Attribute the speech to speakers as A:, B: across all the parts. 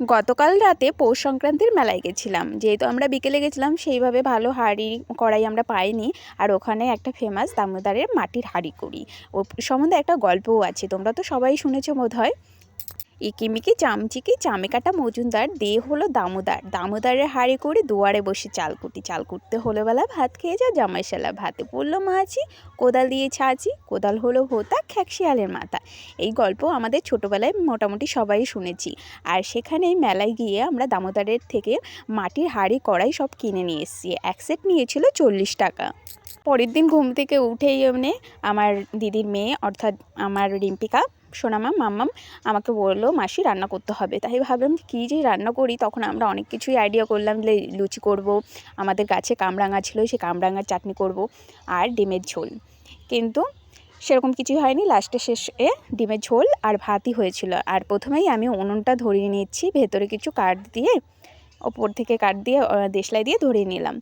A: গতকাল রাতে পৌষ সংক্রান্তির মেলায় গেছিলাম। যেহেতু আমরা বিকেলে গেছিলাম, সেইভাবে ভালো হাড়ি কড়াই আমরা পাইনি। আর ওখানে একটা ফেমাস দামোদারের মাটির হাড়ি করি ও সম্বন্ধে একটা গল্পও আছে। তোমরা তো সবাই শুনেছো বোধ হয় ইকিমিকি চামচিকি, চামেকাটা মজুমদার দে হলো দামোদার। দামোদারের হাড়ি করে দুয়ারে বসে চাল কুটি। চাল কুটতে হলো বেলা ভাত খেয়ে যা জামাইশালা ভাতে পড়ল মাছি। কোদাল দিয়ে ছাঁচি, কোদাল হলো হোতা খ্যাকশিয়ালের মাথা। এই গল্প আমাদের ছোটোবেলায় মোটামুটি সবাই শুনেছি। আর সেখানে মেলায় গিয়ে আমরা দামোদারের থেকে মাটির হাঁড়ি, কড়াই সব কিনে নিয়ে এসেছি। এক সেট নিয়েছিল চল্লিশ টাকা। পরের দিন ঘুম থেকে উঠেই এমনি আমার দিদির মেয়ে, অর্থাৎ আমার রিম্পিকা সোনামা মাম্মাম আমাকে বলল, মাসি রান্না করতে হবে। তাই ভাবলাম কী যে রান্না করি, তখন আমরা অনেক কিছুই আইডিয়া করলাম লুচি করব, আমাদের গাছে কামরাঙা ছিল, সেই কামরাঙার চাটনি করব আর ডিমের ঝোল। কিন্তু সেরকম কিছুই হয়নি লাস্টে শেষে ডিমের ঝোল আর ভাতই হয়েছিল। আর প্রথমেই আমি উনুনটা ধরিয়ে নিচ্ছি ভেতরে কিছু কাঠ দিয়ে, ওপর থেকে কাঠ দিয়ে দেশলাই দিয়ে ধরিয়ে নিলাম।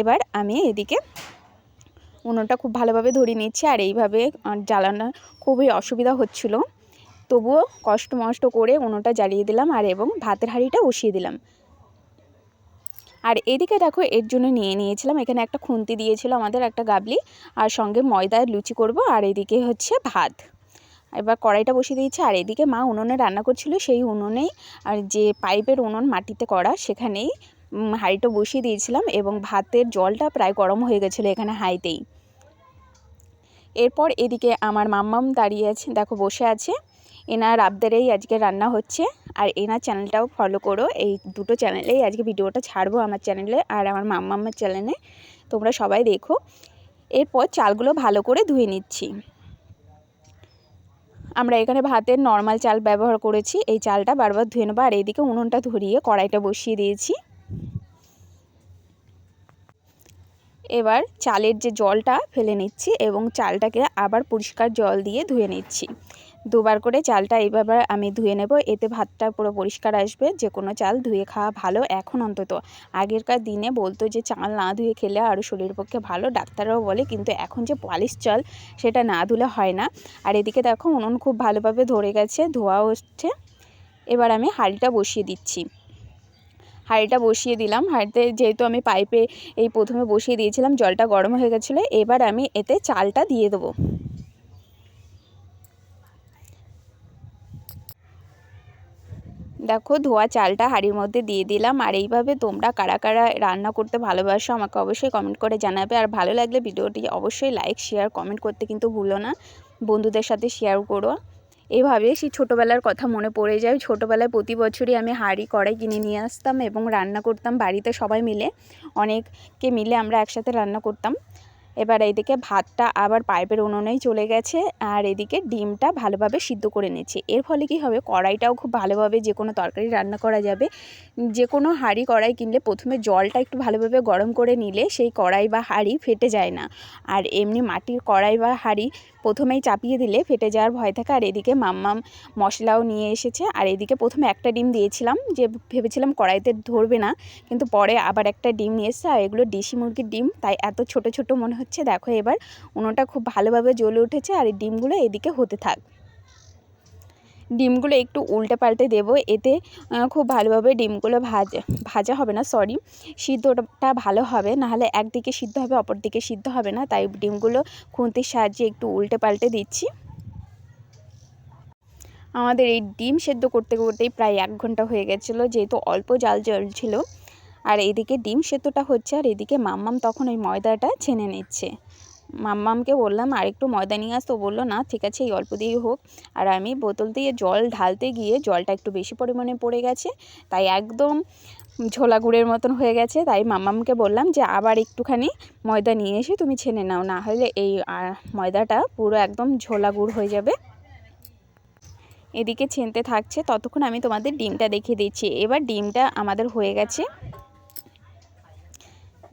A: এবার আমি এদিকে উনুনটা খুব ভালোভাবে ধরিয়ে নিচ্ছি আর এইভাবে জ্বালানো খুবই অসুবিধা হচ্ছিল। তবুও কষ্ট মষ্ট করে উনুনটা জ্বালিয়ে দিলাম আর এবং ভাতের হাঁড়িটা বসিয়ে দিলাম। আর এদিকে দেখো, এর জন্য নিয়ে নিয়েছিলাম। এখানে একটা খুন্তি দিয়েছিল আমাদের একটা গাবলি। আর সঙ্গে ময়দার লুচি করব। আর এদিকে হচ্ছে ভাত। এবার কড়াইটা বসিয়ে দিয়েছে। আর এদিকে মা উনুনে রান্না করছিল। সেই উনুনেই, আর যে পাইপের উনুন মাটিতে করা, সেখানেই হাঁড়িটা বসিয়ে দিয়েছিলাম এবং ভাতের জলটা প্রায় গরম হয়ে গেছিল এখানে হাইতেই এরপর এদিকে আমার মাম্মাম দাঁড়িয়ে আছে, দেখো বসে আছে। এনার আবদারেই আজকে রান্না হচ্ছে। আর এনার চ্যানেলটাও ফলো করো। এই দুটো চ্যানেলেই আজকে ভিডিওটা ছাড়বো আমার চ্যানেলে আর আমার মাম্মাম্মার চ্যানেলে। তোমরা সবাই দেখো। এরপর চালগুলো ভালো করে ধুয়ে নিচ্ছি। আমরা এখানে ভাতের নর্মাল চাল ব্যবহার করেছি। এই চালটা বারবার ধুয়ে নেব। আর এইদিকে উনুনটা ধরিয়ে কড়াইটা বসিয়ে দিয়েছি। এবার চালের যে জলটা ফেলে নিচ্ছি এবং চালটাকে আবার পরিষ্কার জল দিয়ে ধুয়ে নিচ্ছি। দুবার করে চালটা এইভাবে আমি ধুয়ে নেব, এতে ভাতটা পুরো পরিষ্কার আসবে যে কোনো চাল ধুয়ে খাওয়া ভালো এখন অন্তত। আগেরকার দিনে বলতো যে, চাল না ধুয়ে খেলে আরও শরীরের পক্ষে ভালো। ডাক্তাররাও বলে, কিন্তু এখন যে পালিশ চাল, সেটা না ধুলে হয় না। আর এদিকে দেখো, উনুন খুব ভালোভাবে ধরে গেছে, ধোয়া হচ্ছে। এবার আমি হাঁড়িটা বসিয়ে দিচ্ছি। হাঁড়িটা বসিয়ে দিলাম। হাঁড়িতে যেহেতু আমি পাইপে এই প্রথমে বসিয়ে দিয়েছিলাম, জলটা গরম হয়ে গেছিল, এবার আমি এতে চালটা দিয়ে দেবো। দেখো, ধোয়া চালটা হাঁড়ির মধ্যে দিয়ে দিলাম। আর এইভাবে তোমরা কারা কারা রান্না করতে ভালোবাসো আমাকে অবশ্যই কমেন্ট করে জানাবে। আর ভালো লাগলে ভিডিওটি অবশ্যই লাইক, শেয়ার, কমেন্ট করতে কিন্তু ভুলো না। বন্ধুদের সাথে শেয়ার করো। এভাবে সেই ছোটোবেলার কথা মনে পড়ে যায়। ছোটোবেলায় প্রতি বছরই আমি হাঁড়ি, কড়াই কিনে নিয়ে আসতাম এবং রান্না করতাম বাড়িতে সবাই মিলে। অনেককে মিলে আমরা একসাথে রান্না করতাম। এবার এইদিকে ভাতটা আবার পাইপের উনুনেই চলে গেছে আর এদিকে ডিমটা ভালোভাবে সিদ্ধ করে নিচ্ছে এর ফলে কি হবে? কড়াইটাও খুব ভালোভাবে যে কোনো তরকারি রান্না করা যাবে। যে কোনো হাঁড়ি, কড়াই কিনলে প্রথমে জলটা একটু ভালোভাবে গরম করে নিলে সেই কড়াই বা হাঁড়ি ফেটে যায় না। আর এমনি মাটির কড়াই বা হাঁড়ি প্রথমেই চাপিয়ে দিলে ফেটে যাওয়ার ভয় থাকে, আর এদিকে মাম্মাম মশলাও নিয়ে এসেছে। আর এদিকে প্রথমে একটা ডিম দিয়েছিলাম, যে ভেবেছিলাম কড়াইতে ধরবে না, কিন্তু পরে আবার একটা ডিম নিয়ে এসছে, আর এগুলো দেশি মুরগির ডিম, তাই এত ছোট ছোট মনে হচ্ছে। দেখো এবার উনোটা খুব ভালোভাবে জ্বলে উঠেছে, আর এই ডিমগুলো এদিকে হতে থাক। ডিমগুলো একটু উল্টে পাল্টে দেবো। এতে খুব ভালোভাবে ডিমগুলো ভাজা ভাজা হবে না সরি সিদ্ধটা ভালো হবে। নাহলে একদিকে সিদ্ধ হবে অপর দিকে সিদ্ধ হবে না। তাই ডিমগুলো খুন্তির সাহায্যে একটু উল্টে পাল্টে দিচ্ছি। আমাদের এই ডিম সেদ্ধ করতে করতেই প্রায় এক ঘণ্টা হয়ে গেছিল, যেহেতু অল্প জাল জ্বলছিল আর এদিকে ডিম সেদ্ধটা হচ্ছে, আর এদিকে মাম্মাম তখন ওই ময়দাটা ছেনে নিচ্ছে। মাম্মামকে বললাম আর একটু ময়দা নিয়ে আসতো বলল, না, ঠিক আছে, এই অল্প দিয়েই হোক। আর আমি বোতল দিয়ে জল ঢালতে গিয়ে জলটা একটু বেশি পরিমাণে পড়ে গেছে। তাই একদম ঝোলা গুড়ের মতন হয়ে গেছে। তাই মাম্মামকে বললাম যে, আবার একটুখানি ময়দা নিয়ে এসে তুমি ছেনে নাও। না হলে এই ময়দাটা পুরো একদম ঝোলা গুড় হয়ে যাবে। এদিকে ছেনতে থাকছে। ততক্ষণ আমি তোমাদের ডিমটা দেখিয়ে দিচ্ছি। এবার ডিমটা আমাদের হয়ে গেছে।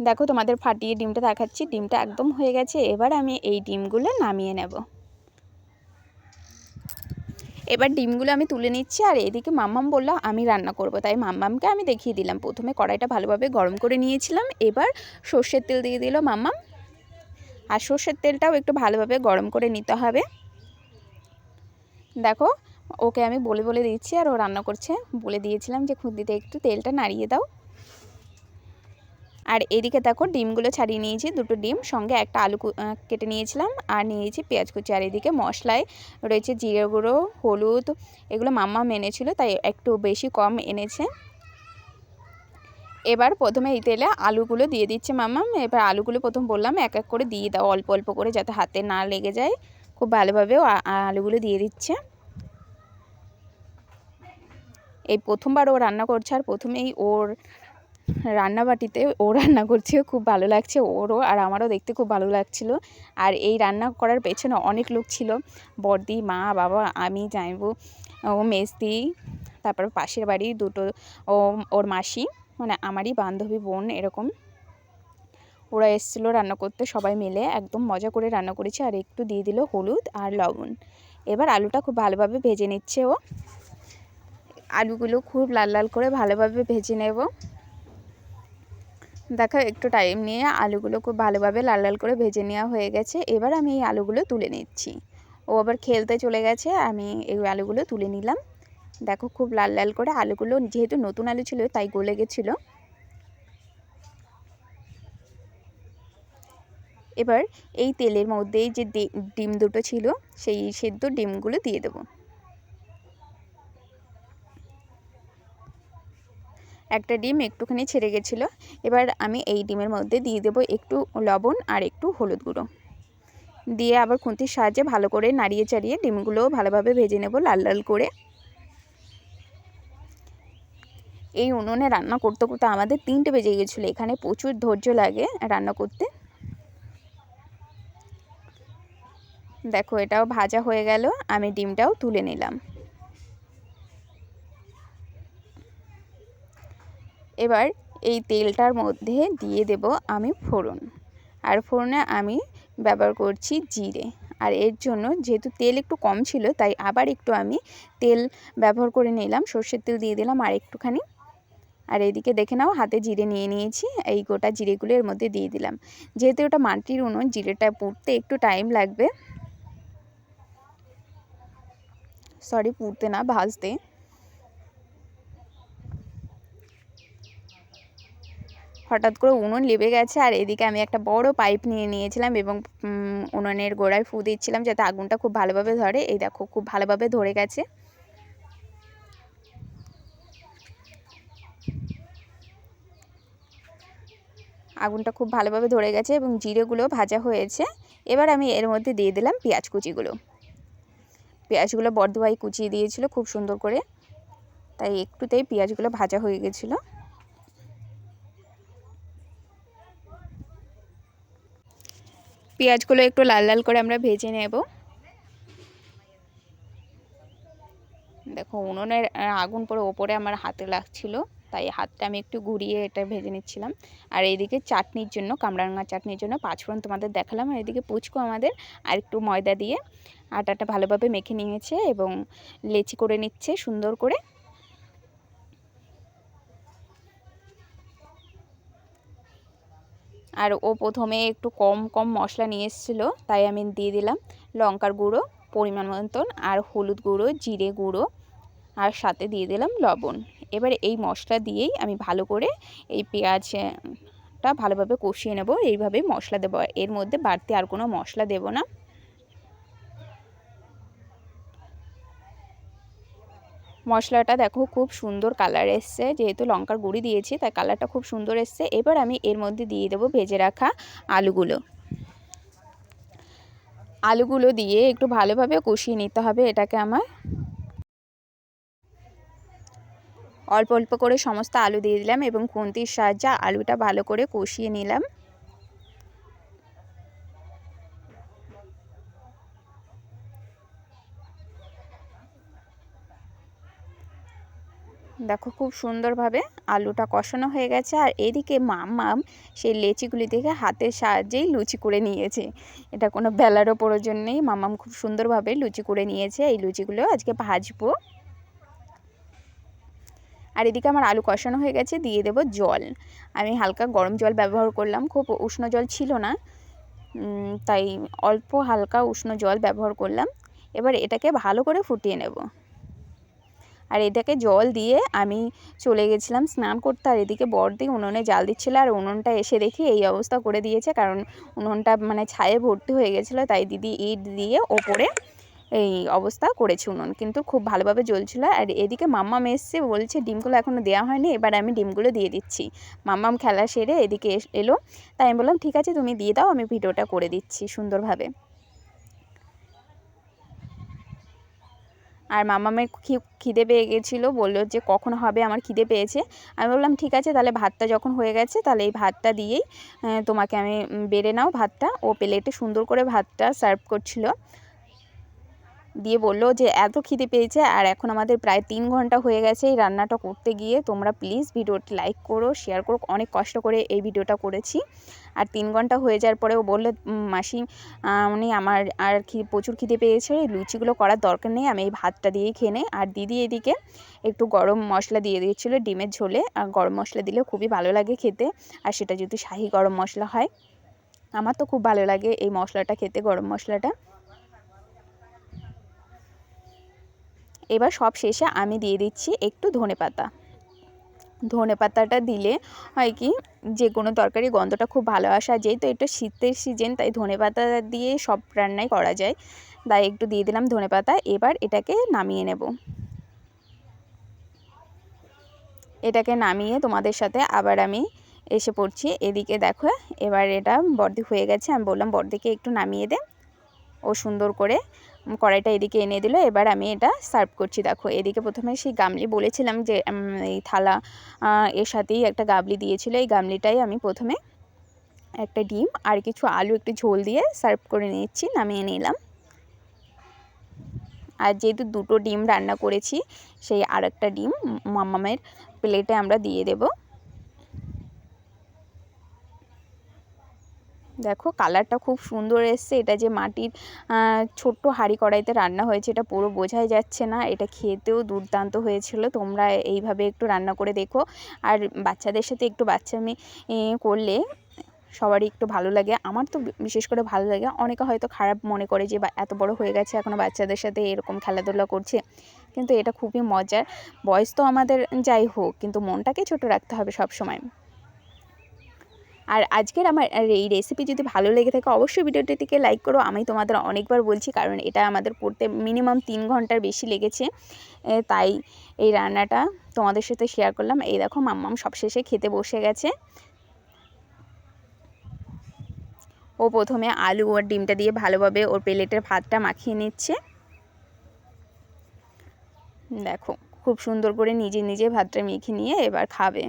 A: দেখো তোমাদের ফাটিয়ে ডিমটা দেখাচ্ছি, ডিমটা একদম হয়ে গেছে, এবার আমি এই ডিমগুলো নামিয়ে নেব। এবার ডিমগুলো আমি তুলে নিচ্ছি আর এদিকে মাম্মাম বলল, আমি রান্না করব। তাই মাম্মামকে আমি দেখিয়ে দিলাম। প্রথমে কড়াইটা ভালোভাবে গরম করে নিয়েছিলাম, এবার সর্ষের তেল দিয়ে দিল মাম্মাম। আর সর্ষের তেলটাও একটু ভালোভাবে গরম করে নিতে হবে। দেখো, ওকে আমি বলে বলে দিচ্ছি আর ও রান্না করছে। বলে দিয়েছিলাম যে, খুন্তিতে একটু তেলটা নাড়িয়ে দাও। আর এদিকে দেখো ডিমগুলো ছাড়িয়ে নিয়েছি, দুটো ডিম, সঙ্গে একটা আলু কেটে নিয়েছিলাম আর নিয়েছি পেঁয়াজ কুচি। আর এদিকে মশলায় রয়েছে জিরে গুঁড়ো, হলুদ, এগুলো মাম্মা এনেছিল তাই একটু বেশি কম এনেছে। এবার প্রথমে এই তেলে আলুগুলো দিয়ে দিচ্ছে মাম্মা, এবার আলুগুলো প্রথম বললাম এক এক করে দিয়ে দাও, অল্প অল্প করে যাতে হাতে না লেগে যায়। খুব ভালোভাবে আলুগুলো দিয়ে দিচ্ছে। এই প্রথমবার ও রান্না করছে আর প্রথমেই ওর রান্নাবাটিতে ও রান্না করছে খুব ভালো লাগছে, ওরও আর আমারও দেখতে খুব ভালো লাগছিল। আর এই রান্না করার পেছনে অনেক লোক ছিল বর্দি মা, বাবা, আমি জানব ও মেসদি তারপর পাশের বাড়ি দুটো, ও, ওর মাসি মানে আমারই বান্ধবী বোন এরকম। ওরা এসেছিল রান্না করতে সবাই মিলে, একদম মজা করে রান্না করেছে, আর একটু দিয়ে দিল হলুদ আর লবণ। এবার আলুটা খুব ভালোভাবে ভেজে নিচ্ছে ও। আলুগুলো খুব লাল লাল করে ভালোভাবে ভেজে নেব। দেখো, একটু টাইম নিয়ে আলুগুলো খুব ভালোভাবে লাল লাল করে ভেজে নেওয়া হয়ে গেছে। এবার আমি এই আলুগুলো তুলে নিচ্ছি। ও আবার খেলতে চলে গেছে, আমি এই আলুগুলো তুলে নিলাম। দেখো, খুব লাল লাল করে আলুগুলো যেহেতু নতুন আলু ছিল, তাই গলে গেছিল। এবার এই তেলের মধ্যেই যে ডিম দুটো ছিল, সেই সেদ্ধ ডিমগুলো দিয়ে দেবো। একটা ডিম একটুখানি ছেড়ে গেছিল। এবার আমি এই ডিমের মধ্যে দিয়ে দেবো একটু লবণ আর একটু হলুদ গুঁড়ো। দিয়ে আবার খুন্তির সাহায্যে ভালো করে নাড়িয়ে চাড়িয়ে ডিমগুলোও ভালোভাবে ভেজে নেব লাল লাল করে। এই উনুনে রান্না করতে করতে আমাদের তিনটে বেজে গেছিল, এখানে প্রচুর ধৈর্য লাগে রান্না করতে। দেখো এটাও ভাজা হয়ে গেল, আমি ডিমটাও তুলে নিলাম। এবার এই তেলটার মধ্যে দিয়ে দেব আমি ফোড়ন। আর ফোড়নে আমি ব্যবহার করছি জিরে। আর এর জন্য যেহেতু তেল একটু কম ছিল, তাই আবার একটু আমি তেল ব্যবহার করে নিলাম। সর্ষের তেল দিয়ে দিলাম আর একটুখানি। আর এদিকে দেখে নাও, হাতে জিরে নিয়ে নিয়েছি। এই গোটা জিরেগুলো এর মধ্যে দিয়ে দিলাম। যেহেতু ওটা মাটির উনুন, জিরেটা পুড়তে একটু টাইম লাগবে। সরি পুড়তে না, ভাজতে। হঠাৎ করে উনুন লেবে গেছে আর এদিকে আমি একটা বড় পাইপ নিয়ে নিয়েছিলাম এবং উনুনের গোড়ায় ফু দিচ্ছিলাম যাতে আগুনটা খুব ভালোভাবে ধরে। এই দেখো, খুব ভালোভাবে ধরে গেছে। আগুনটা খুব ভালোভাবে ধরে গেছে এবং জিরেগুলো ভাজা হয়েছে। এবার আমি এর মধ্যে দিয়ে দিলাম পেঁয়াজ কুচিগুলো। পেঁয়াজগুলো বর্ধভাই কুচিয়ে দিয়েছিল খুব সুন্দর করে। তাই একটুতেই পেঁয়াজগুলো ভাজা হয়ে গেছিল। পেঁয়াজগুলো একটু লাল লাল করে আমরা ভেজে নেব। দেখো উনুনের আগুন পরে ওপরে আমার হাতে লাগছিল, তাই হাতটা আমি একটু ঘুরিয়ে এটা ভেজে নিচ্ছিলাম। আর এইদিকে চাটনির জন্য, কামরাঙ্গা চাটনির জন্য পাঁচফোড়ন তোমাদের দেখালাম, আর এদিকে পুচকো আমাদের আর একটু ময়দা দিয়ে আটাটা ভালোভাবে মেখে নিয়েছে এবং লেচি করে নিচ্ছে সুন্দর করে। আর ও প্রথমে একটু কম কম মশলা নিয়ে এসেছিল, তাই আমি দিয়ে দিলাম লঙ্কার গুঁড়ো, পরিমাণ মতন, আর হলুদ গুঁড়ো, জিরে গুঁড়ো, আর সাথে দিয়ে দিলাম লবণ। এবার এই মশলা দিয়েই আমি ভালো করে এই পেঁয়াজটা ভালোভাবে কষিয়ে নেব, এইভাবেই মশলা দেবো। এর মধ্যে বাড়তি আর কোনো মশলা দেব না। মশলাটা দেখো খুব সুন্দর কালার এসছে। যেহেতু লঙ্কার গুঁড়ি দিয়েছি, তাই কালারটা খুব সুন্দর এসছে। এবার আমি এর মধ্যে দিয়ে দেবো ভেজে রাখা আলুগুলো। আলুগুলো দিয়ে একটু ভালোভাবে কষিয়ে নিতে হবে এটাকে আমার। অল্প অল্প করে সমস্ত আলু দিয়ে দিলাম এবং খুন্তির সাহায্যে আলুটা ভালো করে কষিয়ে নিলাম। দেখো খুব সুন্দরভাবে আলুটা কষানো হয়ে গেছে। আর এদিকে মাম সেই লেচিগুলি থেকে হাতের সাহায্যেই লুচি করে নিয়েছে। এটা কোনো বেলারও প্রয়োজন নেই। মামাম খুব সুন্দরভাবে লুচি করে নিয়েছে। এই লুচিগুলো আজকে ভাজবো। আর এদিকে আমার আলু কষানো হয়ে গেছে। দিয়ে দেব জল। আমি হালকা গরম জল ব্যবহার করলাম। খুব উষ্ণ জল ছিল না। তাই অল্প হালকা উষ্ণ জল ব্যবহার করলাম। এবার এটাকে ভালো করে ফুটিয়ে নেব। আর এটাকে জল দিয়ে আমি চলে গেছিলাম স্নান করতে। আর এদিকে বড়দি উনুনে জাল দিচ্ছিল আর উনুনটা এসে দেখি এই অবস্থা করে দিয়েছে, কারণ উনুনটা মানে ছায়ে ভর্তি হয়ে গেছিল, তাই দিদি ইট দিয়ে ওপরে এই অবস্থা করেছে উনুন। কিন্তু খুব ভালোভাবে জ্বলছিল। আর এদিকে মাম্মাম এসছে, বলছে, ডিমগুলো এখনও দেওয়া হয়নি, এবার আমি ডিমগুলো দিয়ে দিচ্ছি। মাম্মাম খেলা সেরে এদিকে এলো। তাই আমি বললাম, ঠিক আছে, তুমি দিয়ে দাও, আমি ভিডিওটা করে দিচ্ছি সুন্দরভাবে। আর মামামের খিদে পেয়ে গেছিল, বলল যে কখন হবে, আমার খিদে পেয়েছে। আমি বললাম, ঠিক আছে, তাহলে ভাতটা যখন হয়ে গেছে, তাহলে এই ভাতটা দিয়েই তোমাকে আমি বেড়ে নাও ভাতটা। ও প্লেটে সুন্দর করে ভাতটা সার্ভ করছিল। দিয়ে বলল যে, এত খিদে পেয়েছে আর এখন আমাদের প্রায় তিন ঘণ্টা হয়ে গেছে এই রান্নাটা করতে গিয়ে। তোমরা প্লিজ ভিডিওটি লাইক করো শেয়ার করো। অনেক কষ্ট করে এই ভিডিওটা করেছি। আর তিন ঘণ্টা হয়ে যাওয়ার পরেও বলল মাসি উনি আমার আর প্রচুর খিদে পেয়েছে। এই লুচিগুলো করার দরকার নেই। আমি এই ভাতটা দিয়েই খেয়ে নেই আর দিদি এদিকে একটু গরম মশলা দিয়ে দিয়েছিলো ডিমের ঝোলে। আর গরম মশলা দিলে খুবই ভালো লাগে খেতে। আর সেটা যদি শাহি গরম মশলা হয়, আমার তো খুব ভালো লাগে এই মশলাটা খেতে, গরম মশলাটা। এবার সব শেষে আমি দিয়ে দিচ্ছি একটু ধনে পাতা। ধনে পাতাটা দিলে হয় কি যে কোনো তরকারি গন্ধটা খুব ভালো আসা যেহেতু এটা শীতের সিজন তাই ধনে পাতা দিয়ে সব রান্নাই করা যায়। তাই একটু দিয়ে দিলাম ধনে পাতা, এবার এটাকে নামিয়ে নেব। এটাকে নামিয়ে তোমাদের সাথে আবার আমি এসে পড়ছি। এদিকে দেখো, এবার এটা বর্দি হয়ে গেছে, আমি বললাম বর্দিকে একটু নামিয়ে দে। ও সুন্দর করে কড়াইটা এদিকে এনে দিল, এবার আমি এটা সার্ভ করছি। দেখো, এদিকে প্রথমে সেই গামলি বলেছিলাম যে এই থালা এর সাথেই একটা গাবলি দিয়েছিল। এই গামলিটাই আমি প্রথমে একটা ডিম আর কিছু আলু একটু ঝোল দিয়ে সার্ভ করে নিচ্ছি নামিয়ে নিলাম। আর যেহেতু দুটো ডিম রান্না করেছি, সেই আর একটা ডিম মামামের প্লেটে আমরা দিয়ে দেবো। দেখো কালারটা খুব সুন্দর এসছে। এটা যে মাটির ছোট্ট হাঁড়ি কড়াইতে রান্না হয়েছে, এটা পুরো বোঝাই যাচ্ছে না। এটা খেতেও দুর্দান্ত হয়েছিল। তোমরা এইভাবে একটু রান্না করে দেখো। আর বাচ্চাদের সাথে একটু বাচ্চামি করলে সবারই একটু ভালো লাগে। আমার তো বিশেষ করে ভালো লাগে। অনেকে হয়তো খারাপ মনে করে যে এত বড় হয়ে গেছে এখনও বাচ্চাদের সাথে এরকম খেলাধুলা করছে। কিন্তু এটা খুবই মজার। বয়স তো আমাদের যাই হোক, কিন্তু মনটাকে ছোট রাখতে হবে সব সময়। আর আজকের আমার এই রেসিপি যদি ভালো লেগে থাকে, অবশ্যই ভিডিওটিকে লাইক করো। আমি তোমাদের অনেকবার বলছি, কারণ এটা আমাদের করতে মিনিমাম তিন ঘণ্টার বেশি লেগেছে। তাই এই রান্নাটা তোমাদের সাথে শেয়ার করলাম। এই দেখো, মাম্মাম সবশেষে খেতে বসে গেছে। ও প্রথমে আলু আর ডিমটা দিয়ে ভালোভাবে ওর প্লেটের ভাতটা মাখিয়ে নিচ্ছে। দেখো, খুব সুন্দর করে নিজে নিজে ভাতটা মেখে নিয়ে এবার খাবে।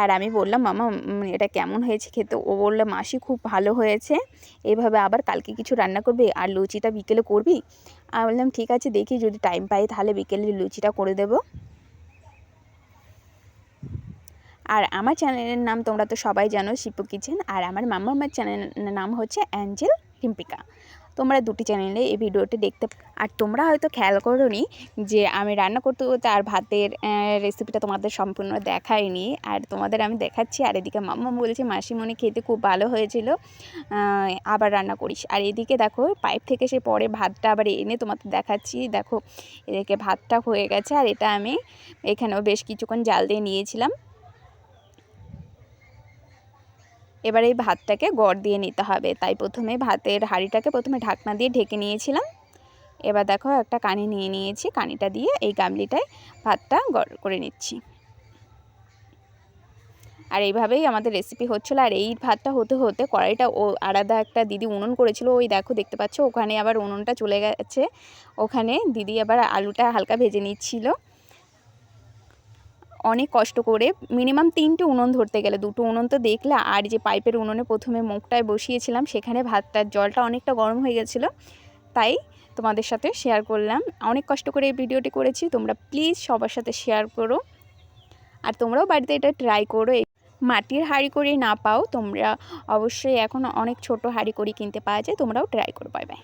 A: আর আমি বললাম, মামা এটা কেমন হয়েছে খেতে? ও বলল, মাসি খুব ভালো হয়েছে। এভাবে আবার কালকে কিছু রান্না করবে আর লুচিটা বিকেলে করবি? আমি বললাম, ঠিক আছে, দেখি যদি টাইম পাই তাহলে বিকেলে লুচিটা করে দেবো। আর আমার চ্যানেলের নাম তোমরা তো সবাই জানো, শিপু কিচেন। আর আমার মামা আমার চ্যানেলের নাম হচ্ছে অ্যাঞ্জেল টিম্পিকা। তোমরা দুটি চ্যানেলে এই ভিডিওটি দেখতে আর তোমরা হয়তো খেয়াল করোনি যে আমি রান্না করতে করতে আর ভাতের রেসিপিটা তোমাদের সম্পূর্ণ দেখাইনি। আর তোমাদের আমি দেখাচ্ছি, আর এদিকে মাম্মা বলেছে, মাসিমণি খেতে খুব ভালো হয়েছিল আবার রান্না করিস। আর এদিকে দেখো পাইপ থেকে সে পরে ভাতটা আবার এনে তোমাদের দেখাচ্ছি। দেখো, এদিকে ভাতটা হয়ে গেছে, আর এটা আমি এখানেও বেশ কিছুক্ষণ জাল দিয়ে নিয়েছিলাম। এবার এই ভাতটাকে গড় দিয়ে নিতে হবে। তাই প্রথমে ভাতের হাঁড়িটাকে প্রথমে ঢাকনা দিয়ে ঢেকে নিয়েছিলাম। এবার দেখো একটা কানি নিয়ে নিয়েছি। কানিটা দিয়ে এই গামলিটায় ভাতটা গড় করে নিচ্ছি। আর এইভাবেই আমাদের রেসিপি হচ্ছিল। আর এই ভাতটা হতে হতে কড়াইটা ও আলাদা একটা দিদি উনুন করেছিল। ওই দেখো দেখতে পাচ্ছ, ওখানে আবার উনুনটা চলে গেছে। ওখানে দিদি আবার আলুটা হালকা ভেজে নিচ্ছিল। অনেক কষ্ট করে মিনিমাম তিনটে উনুন ধরতে গেলে, দুটো উনুন তো দেখলে আর যে পাইপের উনুনে প্রথমে মুখটায় বসিয়েছিলাম, সেখানে ভাতটার জলটা অনেকটা গরম হয়ে গেছিল। তাই তোমাদের সাথে শেয়ার করলাম। অনেক কষ্ট করে এই ভিডিওটি করেছি, তোমরা প্লিজ সবার সাথে শেয়ার করো। আর তোমরাও বাড়িতে এটা ট্রাই করো। মাটির হাঁড়ি করে না পাও, তোমরা অবশ্যই এখন অনেক ছোট হাঁড়ি করে কিনতে পাওয়া যায়, তোমরাও ট্রাই করো বাই বাই